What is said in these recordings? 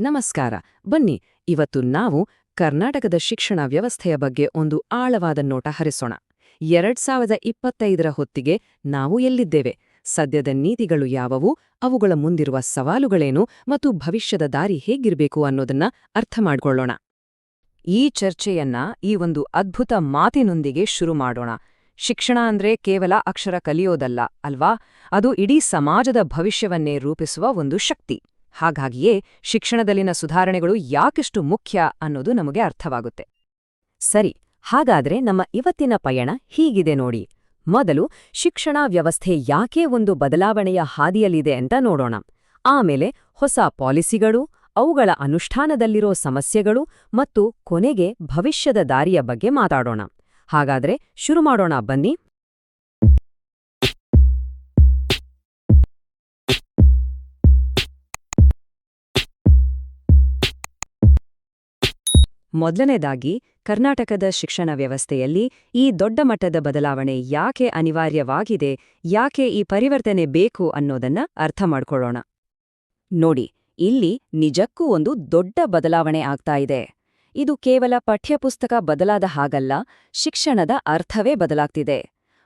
ನಮಸ್ಕಾರ. ಬನ್ನಿ, ಇವತ್ತು ನಾವು ಕರ್ನಾಟಕದ ಶಿಕ್ಷಣ ವ್ಯವಸ್ಥೆಯ ಬಗ್ಗೆ ಒಂದು ಆಳವಾದ ನೋಟ ಹರಿಸೋಣ. ಎರಡ್ ಸಾವಿರದ ಇಪ್ಪತ್ತೈದರ ಹೊತ್ತಿಗೆ ನಾವು ಎಲ್ಲಿದ್ದೇವೆ? ಸದ್ಯದ ನೀತಿಗಳು ಯಾವುವು? ಅವುಗಳ ಮುಂದಿರುವ ಸವಾಲುಗಳೇನು? ಮತ್ತು ಭವಿಷ್ಯದ ದಾರಿ ಹೇಗಿರಬೇಕು ಅನ್ನೋದನ್ನ ಅರ್ಥ ಮಾಡಿಕೊಳ್ಳೋಣ. ಈ ಚರ್ಚೆಯನ್ನ ಈ ಒಂದು ಅದ್ಭುತ ಮಾತಿನೊಂದಿಗೆ ಶುರು ಮಾಡೋಣ. ಶಿಕ್ಷಣ ಅಂದ್ರೆ ಕೇವಲ ಅಕ್ಷರ ಕಲಿಯೋದಲ್ಲ, ಅಲ್ವಾ? ಅದು ಇಡೀ ಸಮಾಜದ ಭವಿಷ್ಯವನ್ನೇ ರೂಪಿಸುವ ಒಂದು ಶಕ್ತಿ. ಹಾಗಾಗಿಯೇ ಶಿಕ್ಷಣದಲ್ಲಿನ ಸುಧಾರಣೆಗಳು ಯಾಕೆಷ್ಟು ಮುಖ್ಯ ಅನ್ನೋದು ನಮಗೆ ಅರ್ಥವಾಗುತ್ತೆ. ಸರಿ, ಹಾಗಾದ್ರೆ ನಮ್ಮ ಇವತ್ತಿನ ಪಯಣ ಹೀಗಿದೆ ನೋಡಿ. ಮೊದಲು ಶಿಕ್ಷಣ ವ್ಯವಸ್ಥೆ ಯಾಕೆ ಒಂದು ಬದಲಾವಣೆಯ ಹಾದಿಯಲ್ಲಿದೆ ಅಂತ ನೋಡೋಣ. ಆಮೇಲೆ ಹೊಸ ಪಾಲಿಸಿಗಳು, ಅವುಗಳ ಅನುಷ್ಠಾನದಲ್ಲಿರೋ ಸಮಸ್ಯೆಗಳು ಮತ್ತು ಕೊನೆಗೆ ಭವಿಷ್ಯದ ದಾರಿಯ ಬಗ್ಗೆ ಮಾತಾಡೋಣ. ಹಾಗಾದ್ರೆ ಶುರು ಮಾಡೋಣ ಬನ್ನಿ. ಮೊದಲನೇದಾಗಿ, ಕರ್ನಾಟಕದ ಶಿಕ್ಷಣ ವ್ಯವಸ್ಥೆಯಲ್ಲಿ ಈ ದೊಡ್ಡ ಮಟ್ಟದ ಬದಲಾವಣೆ ಯಾಕೆ ಅನಿವಾರ್ಯವಾಗಿದೆ, ಯಾಕೆ ಈ ಪರಿವರ್ತನೆ ಬೇಕು ಅನ್ನೋದನ್ನ ಅರ್ಥ ಮಾಡ್ಕೊಳ್ಳೋಣ. ನೋಡಿ, ಇಲ್ಲಿ ನಿಜಕ್ಕೂ ಒಂದು ದೊಡ್ಡ ಬದಲಾವಣೆ ಆಗ್ತಾ ಇದೆ. ಇದು ಕೇವಲ ಪಠ್ಯಪುಸ್ತಕ ಬದಲಾದ ಹಾಗಲ್ಲ, ಶಿಕ್ಷಣದ ಅರ್ಥವೇ ಬದಲಾಗ್ತಿದೆ.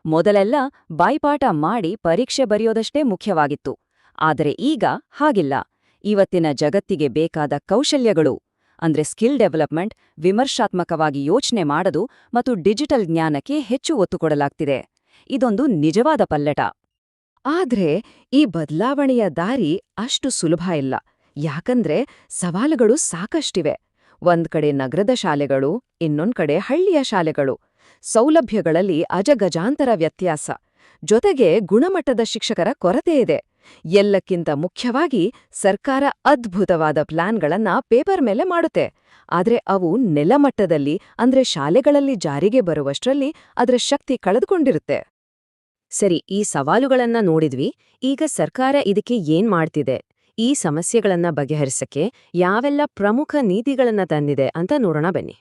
ಮೊದಲೆಲ್ಲ ಬಾಯ್ಪಾಠ ಮಾಡಿ ಪರೀಕ್ಷೆ ಬರೆಯೋದಷ್ಟೇ ಮುಖ್ಯವಾಗಿತ್ತು. ಆದರೆ ಈಗ ಹಾಗಿಲ್ಲ. ಇವತ್ತಿನ ಜಗತ್ತಿಗೆ ಬೇಕಾದ ಕೌಶಲ್ಯಗಳು ಅಂದ್ರೆ ಸ್ಕಿಲ್ ಡೆವಲಪ್ಮೆಂಟ್ ವಿಮರ್ಶಾತ್ಮಕವಾಗಿ ಯೋಚನೆ ಮಾಡದು ಮತ್ತು ಡಿಜಿಟಲ್ ಜ್ಞಾನಕ್ಕೆ ಹೆಚ್ಚು ಒತ್ತು ಕೊಡಲಾಗ್ತಿದೆ. ಇದೊಂದು ನಿಜವಾದ ಪಲ್ಲಟ. ಆದ್ರೆ ಈ ಬದಲಾವಣೆಯ ದಾರಿ ಅಷ್ಟು ಸುಲಭ ಇಲ್ಲ. ಯಾಕಂದ್ರೆ ಸವಾಲುಗಳು ಸಾಕಷ್ಟಿವೆ. ಒಂದ್ ಕಡೆ ನಗರದ ಶಾಲೆಗಳು, ಇನ್ನೊಂದ್ ಕಡೆ ಹಳ್ಳಿಯ ಶಾಲೆಗಳು. ಸೌಲಭ್ಯಗಳಲ್ಲಿ ಅಜಗಜಾಂತರ ವ್ಯತ್ಯಾಸ. ಜೊತೆಗೆ ಗುಣಮಟ್ಟದ ಶಿಕ್ಷಕರ ಕೊರತೆ ಇದೆ. ಎಲ್ಲಕ್ಕಿಂತ ಮುಖ್ಯವಾಗಿ ಸರ್ಕಾರ ಅದ್ಭುತವಾದ ಪ್ಲಾನ್ಗಳನ್ನ ಪೇಪರ್ ಮೇಲೆ ಮಾಡುತ್ತೆ. ಆದ್ರೆ ಅವು ನೆಲಮಟ್ಟದಲ್ಲಿ, ಅಂದ್ರೆ ಶಾಲೆಗಳಲ್ಲಿ ಜಾರಿಗೆ ಬರುವಷ್ಟರಲ್ಲಿ ಅದರ ಶಕ್ತಿ ಕಳೆದುಕೊಂಡಿರುತ್ತೆ. ಸರಿ, ಈ ಸವಾಲುಗಳನ್ನ ನೋಡಿದ್ವಿ. ಈಗ ಸರ್ಕಾರ ಇದಕ್ಕೆ ಏನ್ ಮಾಡ್ತಿದೆ? ಈ ಸಮಸ್ಯೆಗಳನ್ನ ಬಗೆಹರಿಸಕ್ಕೆ ಯಾವೆಲ್ಲ ಪ್ರಮುಖ ನೀತಿಗಳನ್ನ ತಂದಿದೆ ಅಂತ ನೋಡೋಣ ಬನ್ನಿ.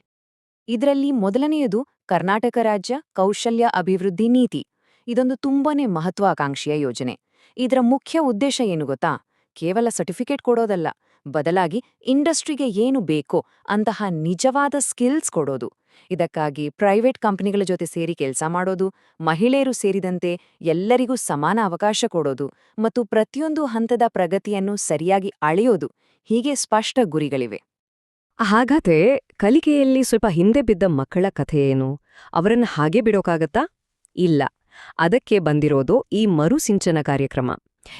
ಇದರಲ್ಲಿ ಮೊದಲನೆಯದು ಕರ್ನಾಟಕ ರಾಜ್ಯ ಕೌಶಲ್ಯ ಅಭಿವೃದ್ಧಿ ನೀತಿ. ಇದೊಂದು ತುಂಬಾನೇ ಮಹತ್ವಾಕಾಂಕ್ಷೆಯ ಯೋಜನೆ. ಇದರ ಮುಖ್ಯ ಉದ್ದೇಶ ಏನು ಗೊತ್ತಾ? ಕೇವಲ ಸರ್ಟಿಫಿಕೇಟ್ ಕೊಡೋದಲ್ಲ, ಬದಲಾಗಿ ಇಂಡಸ್ಟ್ರಿಗೆ ಏನು ಬೇಕೋ ಅಂತಹ ನಿಜವಾದ ಸ್ಕಿಲ್ಸ್ ಕೊಡೋದು. ಇದಕ್ಕಾಗಿ ಪ್ರೈವೇಟ್ ಕಂಪನಿಗಳ ಜೊತೆ ಸೇರಿ ಕೆಲಸ ಮಾಡೋದು, ಮಹಿಳೆಯರು ಸೇರಿದಂತೆ ಎಲ್ಲರಿಗೂ ಸಮಾನ ಅವಕಾಶ ಕೊಡೋದು ಮತ್ತು ಪ್ರತಿಯೊಂದು ಹಂತದ ಪ್ರಗತಿಯನ್ನು ಸರಿಯಾಗಿ ಅಳೆಯೋದು ಹೀಗೆ ಸ್ಪಷ್ಟ ಗುರಿಗಳಿವೆ. ಹಾಗಾದ್ರೆ ಕಲಿಕೆಯಲ್ಲಿ ಸ್ವಲ್ಪ ಹಿಂದೆ ಬಿದ್ದ ಮಕ್ಕಳ ಕಥೆ ಏನು? ಅವರನ್ನು ಹಾಗೆ ಬಿಡೋಕಾಗತ್ತಾ? ಇಲ್ಲ. ಅದಕ್ಕೆ ಬಂದಿರೋದು ಈ ಮರುಸಿಂಚನ ಕಾರ್ಯಕ್ರಮ.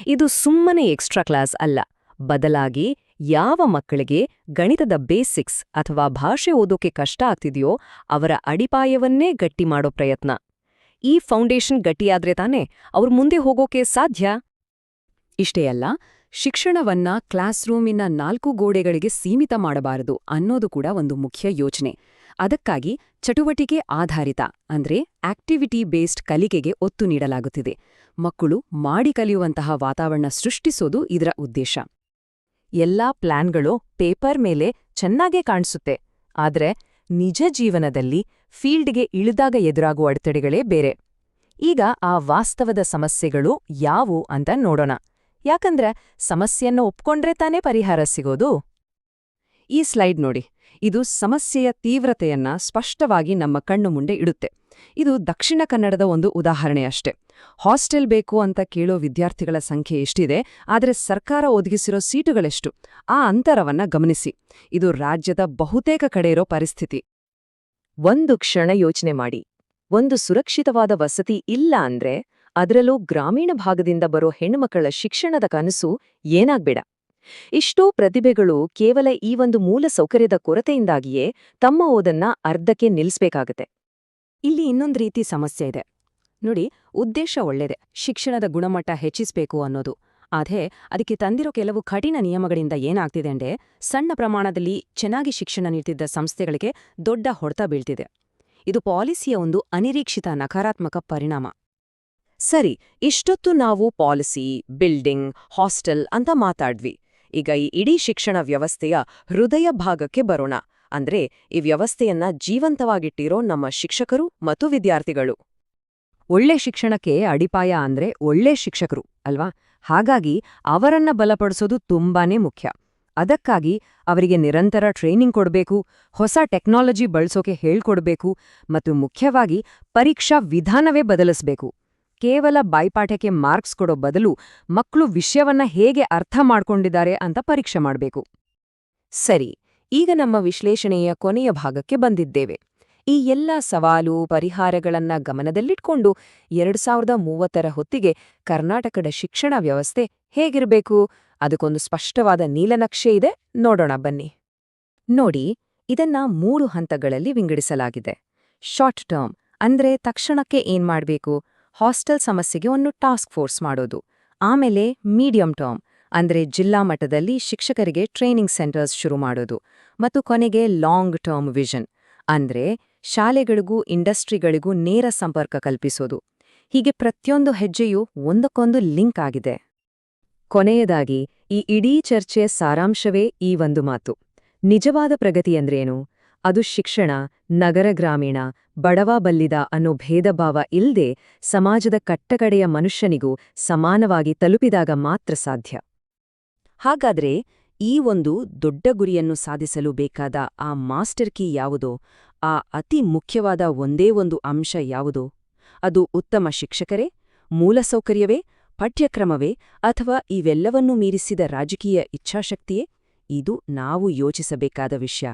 ಇದು ಸುಮ್ಮನೆ ಎಕ್ಸ್ಟ್ರಾ ಕ್ಲಾಸ್ ಅಲ್ಲ. ಬದಲಾಗಿ ಯಾವ ಮಕ್ಕಳಿಗೆ ಗಣಿತದ ಬೇಸಿಕ್ಸ್ ಅಥವಾ ಭಾಷೆ ಓದೋಕೆ ಕಷ್ಟ ಆಗ್ತಿದೆಯೋ ಅವರ ಅಡಿಪಾಯವನ್ನೇ ಗಟ್ಟಿ ಮಾಡೋ ಪ್ರಯತ್ನ. ಈ ಫೌಂಡೇಶನ್ ಗಟ್ಟಿಯಾದ್ರೆ ತಾನೇ ಅವ್ರು ಮುಂದೆ ಹೋಗೋಕೆ ಸಾಧ್ಯ? ಇಷ್ಟೇ ಅಲ್ಲ, ಶಿಕ್ಷಣವನ್ನ ಕ್ಲಾಸ್ ರೂಮಿನ ನಾಲ್ಕು ಗೋಡೆಗಳಿಗೆ ಸೀಮಿತ ಮಾಡಬಾರದು ಅನ್ನೋದು ಕೂಡ ಒಂದು ಮುಖ್ಯ ಯೋಚನೆ. ಅದಕ್ಕಾಗಿ ಚಟುವಟಿಕೆ ಆಧಾರಿತ, ಅಂದ್ರೆ ಆಕ್ಟಿವಿಟಿ ಬೇಸ್ಡ್ ಕಲಿಕೆಗೆ ಒತ್ತು ನೀಡಲಾಗುತ್ತಿದೆ. ಮಕ್ಕಳು ಮಾಡಿ ಕಲಿಯುವಂತಹ ವಾತಾವರಣ ಸೃಷ್ಟಿಸೋದು ಇದರ ಉದ್ದೇಶ. ಎಲ್ಲಾ ಪ್ಲಾನ್ಗಳು ಪೇಪರ್ ಮೇಲೆ ಚೆನ್ನಾಗೇ ಕಾಣಿಸುತ್ತೆ, ಆದ್ರೆ ನಿಜ ಜೀವನದಲ್ಲಿ ಫೀಲ್ಡ್ಗೆ ಇಳಿದಾಗ ಎದುರಾಗುವ ಅಡೆತಡೆಗಳೇ ಬೇರೆ. ಈಗ ಆ ವಾಸ್ತವದ ಸಮಸ್ಯೆಗಳು ಯಾವು ಅಂತ ನೋಡೋಣ. ಯಾಕಂದ್ರೆ ಸಮಸ್ಯೆಯನ್ನು ಒಪ್ಕೊಂಡ್ರೆ ತಾನೇ ಪರಿಹಾರ ಸಿಗೋದು? ಈ ಸ್ಲೈಡ್ ನೋಡಿ. ಇದು ಸಮಸ್ಯೆಯ ತೀವ್ರತೆಯನ್ನ ಸ್ಪಷ್ಟವಾಗಿ ನಮ್ಮ ಕಣ್ಣು ಮುಂದೆ ಇಡುತ್ತೆ. ಇದು ದಕ್ಷಿಣ ಕನ್ನಡದ ಒಂದು ಉದಾಹರಣೆಯಷ್ಟೇ ಹಾಸ್ಟೆಲ್ ಬೇಕು ಅಂತ ಕೇಳೋ ವಿದ್ಯಾರ್ಥಿಗಳ ಸಂಖ್ಯೆ ಎಷ್ಟಿದೆ, ಆದರೆ ಸರ್ಕಾರ ಒದಗಿಸಿರೋ ಸೀಟುಗಳೆಷ್ಟು? ಆ ಅಂತರವನ್ನ ಗಮನಿಸಿ. ಇದು ರಾಜ್ಯದ ಬಹುತೇಕ ಕಡೆ ಇರೋ ಪರಿಸ್ಥಿತಿ. ಒಂದು ಕ್ಷಣ ಯೋಚನೆ ಮಾಡಿ. ಒಂದು ಸುರಕ್ಷಿತವಾದ ವಸತಿ ಇಲ್ಲ ಅಂದ್ರೆ ಅದರಲ್ಲೂ ಗ್ರಾಮೀಣ ಭಾಗದಿಂದ ಬರೋ ಹೆಣ್ಣುಮಕ್ಕಳ ಶಿಕ್ಷಣದ ಕನಸು ಏನಾಗ್ಬೇಡ. ಇಷ್ಟೋ ಪ್ರತಿಭೆಗಳು ಕೇವಲ ಈ ಒಂದು ಮೂಲ ಸೌಕರ್ಯದ ಕೊರತೆಯಿಂದಾಗಿಯೇ ತಮ್ಮ ಓದನ್ನ ಅರ್ಧಕ್ಕೆ ನಿಲ್ಲಿಸ್ಬೇಕಾಗತ್ತೆ ಇಲ್ಲಿ ಇನ್ನೊಂದು ರೀತಿ ಸಮಸ್ಯೆ ಇದೆ. ನೋಡಿ, ಉದ್ದೇಶ ಒಳ್ಳೆದೆ, ಶಿಕ್ಷಣದ ಗುಣಮಟ್ಟ ಹೆಚ್ಚಿಸಬೇಕು ಅನ್ನೋದು. ಆದರೆ, ಅದಕ್ಕೆ ತಂದಿರೋ ಕೆಲವು ಕಠಿಣ ನಿಯಮಗಳಿಂದ ಏನಾಗ್ತಿದೆ ಅಂದ್ರೆ, ಸಣ್ಣ ಪ್ರಮಾಣದಲ್ಲಿ ಚೆನ್ನಾಗಿ ಶಿಕ್ಷಣ ನೀಡ್ತಿದ್ದ ಸಂಸ್ಥೆಗಳಿಗೆ ದೊಡ್ಡ ಹೊಡೆತ ಬೀಳ್ತಿದೆ. ಇದು ಪಾಲಿಸಿಯ ಒಂದು ಅನಿರೀಕ್ಷಿತ ನಕಾರಾತ್ಮಕ ಪರಿಣಾಮ. ಸರಿ, ಇಷ್ಟೊತ್ತು ನಾವು ಪಾಲಿಸಿ, ಬಿಲ್ಡಿಂಗ್, ಹಾಸ್ಟೆಲ್ ಅಂತ ಮಾತಾಡ್ವಿ ಈಗ ಈ ಇಡೀ ಶಿಕ್ಷಣ ವ್ಯವಸ್ಥೆಯ ಹೃದಯ ಭಾಗಕ್ಕೆ ಬರೋಣ. ಅಂದ್ರೆ ಈ ವ್ಯವಸ್ಥೆಯನ್ನ ಜೀವಂತವಾಗಿಟ್ಟಿರೋ ನಮ್ಮ ಶಿಕ್ಷಕರು ಮತ್ತು ವಿದ್ಯಾರ್ಥಿಗಳು. ಒಳ್ಳೆ ಶಿಕ್ಷಣಕ್ಕೆ ಅಡಿಪಾಯ ಅಂದ್ರೆ ಒಳ್ಳೆ ಶಿಕ್ಷಕರು, ಅಲ್ವಾ? ಹಾಗಾಗಿ ಅವರನ್ನ ಬಲಪಡಿಸೋದು ತುಂಬಾನೇ ಮುಖ್ಯ. ಅದಕ್ಕಾಗಿ ಅವರಿಗೆ ನಿರಂತರ ಟ್ರೈನಿಂಗ್ ಕೊಡಬೇಕು, ಹೊಸ ಟೆಕ್ನಾಲಜಿ ಬಳಸೋಕೆ ಹೇಳ್ಕೊಡ್ಬೇಕು, ಮತ್ತು ಮುಖ್ಯವಾಗಿ ಪರೀಕ್ಷಾ ವಿಧಾನವೇ ಬದಲಿಸಬೇಕು. ಕೇವಲ ಬಾಯ್ಪಾಠಕ್ಕೆ ಮಾರ್ಕ್ಸ್ ಕೊಡೋ ಬದಲು ಮಕ್ಕಳು ವಿಷಯವನ್ನ ಹೇಗೆ ಅರ್ಥ ಮಾಡ್ಕೊಂಡಿದ್ದಾರೆ ಅಂತ ಪರೀಕ್ಷೆ ಮಾಡಬೇಕು. ಸರಿ, ಈಗ ನಮ್ಮ ವಿಶ್ಲೇಷಣೆಯ ಕೊನೆಯ ಭಾಗಕ್ಕೆ ಬಂದಿದ್ದೇವೆ. ಈ ಎಲ್ಲ ಸವಾಲು, ಪರಿಹಾರಗಳನ್ನ ಗಮನದಲ್ಲಿಟ್ಕೊಂಡು ಎರಡು ಸಾವಿರದ ಮೂವತ್ತರ ಹೊತ್ತಿಗೆ ಕರ್ನಾಟಕದ ಶಿಕ್ಷಣ ವ್ಯವಸ್ಥೆ ಹೇಗಿರಬೇಕು? ಅದಕ್ಕೊಂದು ಸ್ಪಷ್ಟವಾದ ನೀಲನಕ್ಷೆ ಇದೆ. ನೋಡೋಣ ಬನ್ನಿ. ನೋಡಿ, ಇದನ್ನ ಮೂರು ಹಂತಗಳಲ್ಲಿ ವಿಂಗಡಿಸಲಾಗಿದೆ. ಶಾರ್ಟ್ ಟರ್ಮ್ ಅಂದ್ರೆ ತಕ್ಷಣಕ್ಕೆ ಏನ್ ಮಾಡ್ಬೇಕು? ಹಾಸ್ಟೆಲ್ ಸಮಸ್ಯೆಗೆ ಒಂದು ಟಾಸ್ಕ್ ಫೋರ್ಸ್ ಮಾಡೋದು. ಆಮೇಲೆ ಮೀಡಿಯಂ ಟರ್ಮ್, ಅಂದ್ರೆ ಜಿಲ್ಲಾ ಮಟ್ಟದಲ್ಲಿ ಶಿಕ್ಷಕರಿಗೆ ಟ್ರೈನಿಂಗ್ ಸೆಂಟರ್ಸ್ ಶುರು ಮಾಡೋದು ಮತ್ತು ಕೊನೆಗೆ ಲಾಂಗ್ ಟರ್ಮ್ ವಿಷನ್, ಅಂದ್ರೆ ಶಾಲೆಗಳಿಗೂ ಇಂಡಸ್ಟ್ರಿಗಳಿಗೂ ನೇರ ಸಂಪರ್ಕ ಕಲ್ಪಿಸೋದು. ಹೀಗೆ ಪ್ರತಿಯೊಂದು ಹೆಜ್ಜೆಯೂ ಒಂದಕ್ಕೊಂದು ಲಿಂಕ್ ಆಗಿದೆ. ಕೊನೆಯದಾಗಿ, ಈ ಇಡೀ ಚರ್ಚೆಯ ಸಾರಾಂಶವೇ ಈ ಒಂದು ಮಾತು. ನಿಜವಾದ ಪ್ರಗತಿ ಅಂದ್ರೇನು? ಅದು ಶಿಕ್ಷಣ, ನಗರ ಗ್ರಾಮೀಣ, ಬಡವ ಬಲ್ಲಿದ ಅನ್ನೋ ಭೇದಭಾವ ಇಲ್ಲದೆ ಸಮಾಜದ ಕಟ್ಟಕಡೆಯ ಮನುಷ್ಯನಿಗೂ ಸಮಾನವಾಗಿ ತಲುಪಿದಾಗ ಮಾತ್ರ ಸಾಧ್ಯ. ಹಾಗಾದ್ರೆ ಈ ಒಂದು ದೊಡ್ಡ ಗುರಿಯನ್ನು ಸಾಧಿಸಲು ಬೇಕಾದ ಆ ಮಾಸ್ಟರ್ ಕೀ ಯಾವುದೋ? ಆ ಅತಿ ಮುಖ್ಯವಾದ ಒಂದೇ ಒಂದು ಅಂಶ ಯಾವುದೋ? ಅದು ಉತ್ತಮ ಶಿಕ್ಷಕರೇ ಮೂಲಸೌಕರ್ಯವೇ ಪಠ್ಯಕ್ರಮವೇ ಅಥವಾ ಇವೆಲ್ಲವನ್ನೂ ಮೀರಿಸಿದ ರಾಜಕೀಯ ಇಚ್ಛಾಶಕ್ತಿಯೇ? ಇದು ನಾವು ಯೋಚಿಸಬೇಕಾದ ವಿಷಯ.